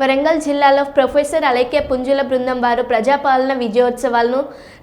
వరంగల్ జిల్లాలో ప్రొఫెసర్ అలైక్య పుంజుల బృందం వారు ప్రజాపాలన విజయోత్సవాలను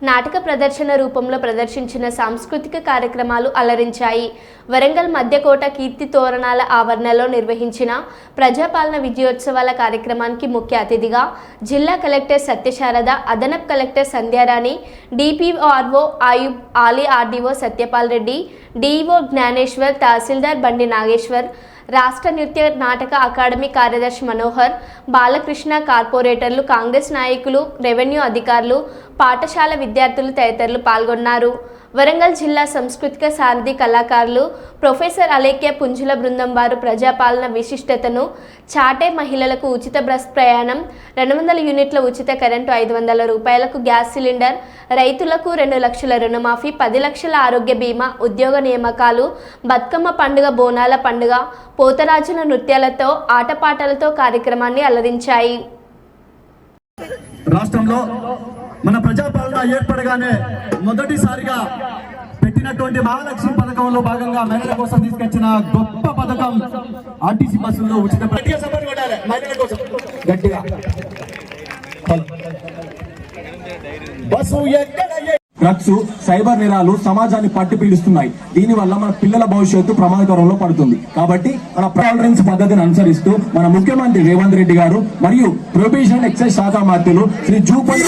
నాటక ప్రదర్శన రూపంలో ప్రదర్శించిన సాంస్కృతిక కార్యక్రమాలు అలరించాయి. వరంగల్ మధ్యకోట కీర్తి తోరణాల ఆవరణలో నిర్వహించిన ప్రజాపాలన విజయోత్సవాల కార్యక్రమానికి ముఖ్య అతిథిగా జిల్లా కలెక్టర్ సత్యశారద అదనపు collector Sandhyarani DPRO Ayub Ali RDO Satyapal Reddy DEO Gyaneshwar tahsildar Bandi Nageshwar రాష్ట్ర నృత్య నాటక అకాడమీ కార్యదర్శి మనోహర్ బాలకృష్ణ కార్పొరేటర్లు కాంగ్రెస్ నాయకులు రెవెన్యూ అధికారులు పాఠశాల విద్యార్థులు తదితరులు పాల్గొన్నారు. వరంగల్ జిల్లా సాంస్కృతిక సారథి కళాకారులు ప్రొఫెసర్ అలేఖ్య పుంజుల బృందం వారు ప్రజాపాలన విశిష్టతను చాటే మహిళలకు ఉచిత బస్ ప్రయాణం రెండు వందల యూనిట్ల ఉచిత కరెంటు ఐదు వందల రూపాయలకు గ్యాస్ సిలిండర్ రైతులకు రెండు లక్షల రుణమాఫీ పది లక్షల ఆరోగ్య బీమా ఉద్యోగ నియామకాలు బతుకమ్మ పండుగ బోనాల పండుగ పోతరాజుల నృత్యాలతో ఆటపాటలతో కార్యక్రమాన్ని అలరించాయి. రాష్ట్రంలో మన ప్రజాపాలన ఏర్పడగానే మొదటిసారిగా పెట్టినటువంటి మహాలక్ష్మి పథకంలో భాగంగా మహిళల కోసం తీసుకొచ్చిన గొప్ప పథకం ఆర్టీసీ బస్సుల్లో ఉచిత గట్టిగా. బస్సు ఎక్కడ డ్రగ్స్ సైబర్ నేరాలు సమాజాన్ని పట్టి పీడిస్తున్నాయి. దీనివల్ల మన పిల్లల భవిష్యత్తు ప్రమాదకరంలో పడుతుంది. కాబట్టి మన ప్రాలరెన్స్ పద్ధతిని అనుసరిస్తూ మన ముఖ్యమంత్రి రేవంత్ రెడ్డి గారు మరియు ప్రొబేషన్ ఎక్సైజ్ శాఖ మంత్రులు శ్రీ జూపల్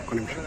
ఒక నిమిషం.